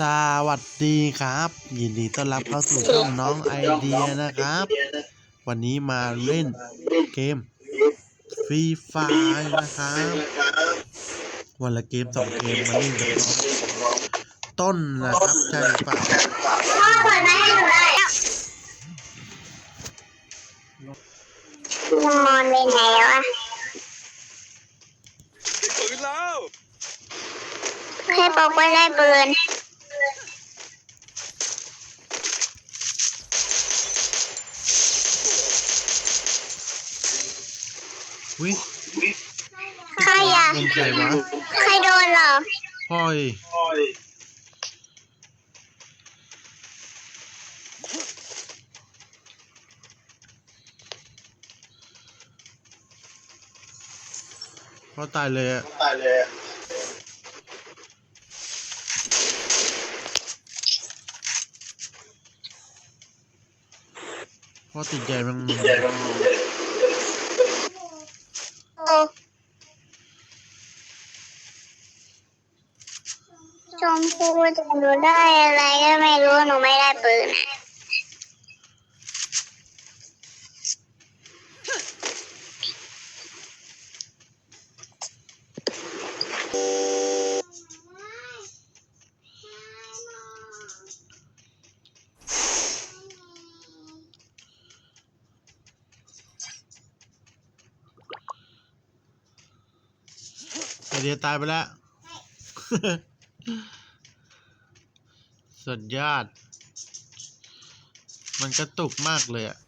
สวัสดีครับ ยินดีต้อนรับเข้าสู่ช่องน้องไอเดียนะครับ วันนี้มาเล่นเกมฟรีไฟนะครับ วันละเกมสองเกมมาเล่นกันต้นนะครับใช่หรือปล่อเปิดมาให้หนูหน่อยน้ำมอนไปไหนวะปืนแล้วให้บอกว่าได้ปืน วิใครอะเป็นใครวะใครโดนเหรอ พ่อยพ่อตายเลยอะตายเลยพ่อติดใจมันใหญ่บ้างโอ้ ชมพูแต่หนูได้อะไรก็ไม่รู้หนูไม่ได้ปืนอะ ไอ เดียตายไปแล้ว สุดยอด มันกระตุกมากเลยอะ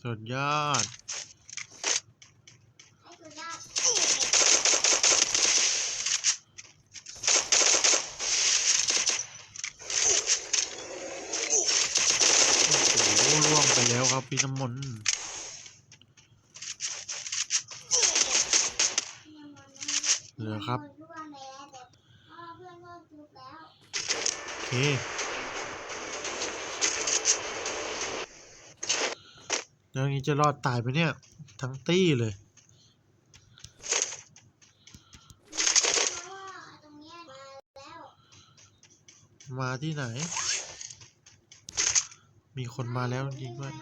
สุดยอด โอ้โหล่วงไป แล้วครับพี่น้ำมนต์เหลือครับ โอเค แล้วนี้จะรอดตายไปเนี่ย ทั้งตี้เลยมาที่ไหน มีคนมาแล้วจริงด้วย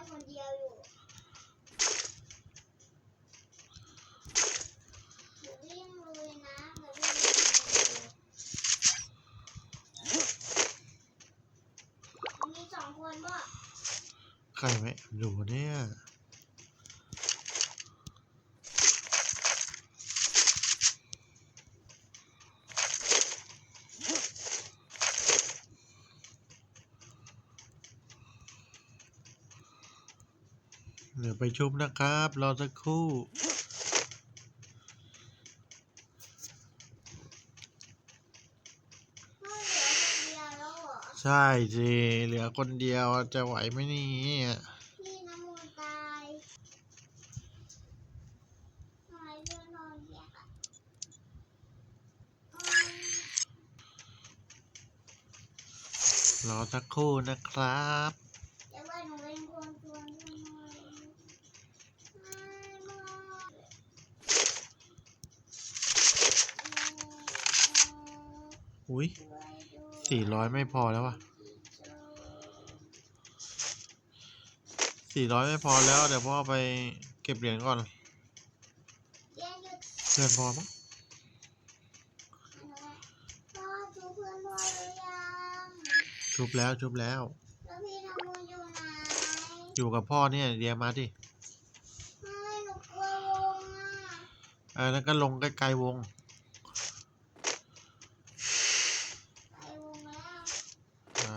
มีสองคนบ่ ใครไหมอยู่เนี่ยเดี๋ยวไปชุบนะครับ รอสักครู่ ใช่สิเหลือคนเดียวจะไหวไหมนี่พี่น้ำมูลตายตายเรื่องนอนเรียกอะรอสักครู่นะครับแต่ว่าหนูเป็นคนชวนพี่น้อยไม่บอกอุ้ย สี่ร้อยไม่พอแล้วว่ะสี่ร้อยไม่พอแล้ว เดี๋ยวพ่อไปเก็บเหรียญก่อนเรียนหยุดเพื่อนพอมั้งพ่อชูเพื่อนพ่อหรือยังชุบแล้วชุบแล้วแล้วพี่น้ำมูลอยู่ไหนอยู่กับพ่อเนี่ยเดียวมาดิไม่หนูกลัววงอะเออแล้วก็ลงใกล้ๆวง ไปวงแล้ว อ่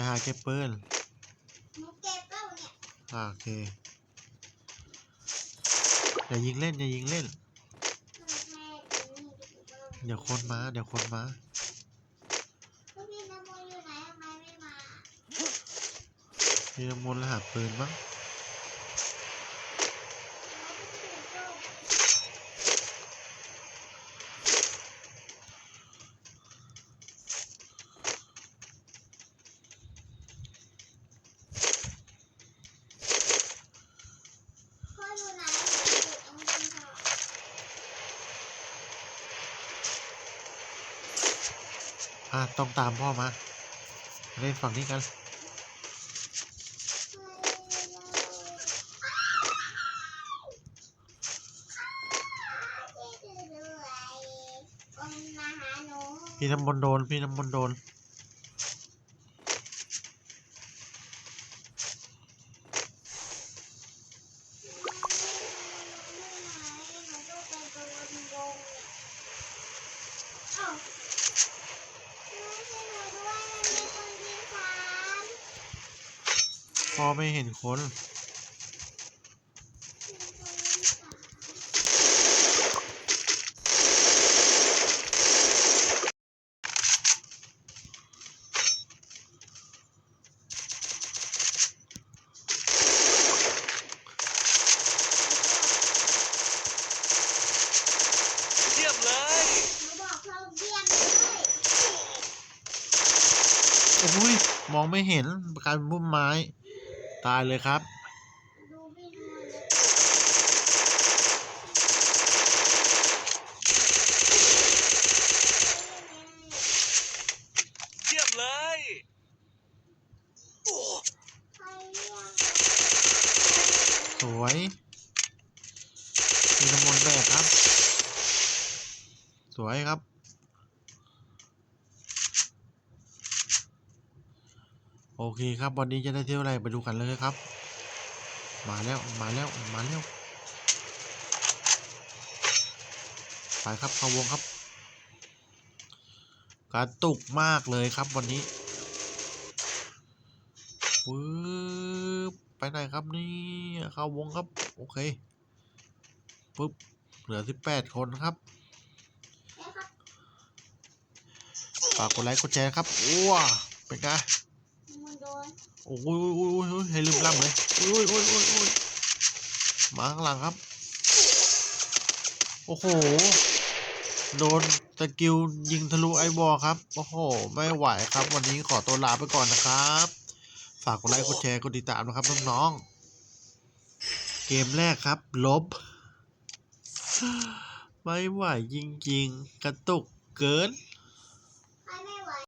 า ไปหาเก็บปืนหนูเก็บแล้วเนี่ยอ่าโอเคอย่ายิงเล่นอย่ายิงเล่นแม่ถึงนี่ถึงบ้านเดี๋ยวคนมา เดี๋ยวคนมาแล้วพี่น้ำมูลอยู่ไหนทำไมไม่มามีน้ำมนต์รหัสปืนมั้ง อะต้องตามพ่อมาเล่นฝั่งนี้กันพี่น้ำมนโดน พี่น้ำมนโดน พ่อไม่เห็นคนเยี่ยมเลยโอ้ยมองไม่เห็นกลายเป็นพุ่มไม้ ตายเลยครับ เยี่ยมเลย โอ้สวยพี่น้ำมนต์แบกครับ สวยครับ โอเคครับ วันนี้จะได้เที่ยวอะไรไปดูกันเลยครับ มาแล้วมาแล้วมาแล้วไปครับเข้าวงครับกระตุกมากเลยครับวันนี้ปึ๊บไปไหนครับนี่เข้าวงครับ โอเคปึ๊บเหลือสิบแปดคนครับฝากกดไลค์กดแชร์ครับว้าเป็นไง โอ้ยโอ้ยโอ้ยโอ้ยให้ลืมล่ำเลยโอ้ยโอ้ยโอ้ยโอ้ยมาข้างหลังครับ โอ้โห โดนสกิลยิงทะลุไอบอลครับ โอ้โห ไม่ไหวครับ วันนี้ขอตัวลาไปก่อนนะครับ ฝากกดไลค์ กดแชร์ กดติดตามนะครับน้องๆ เกมแรกครับ ลบ ไม่ไหวจริงๆ กระตุกเกิน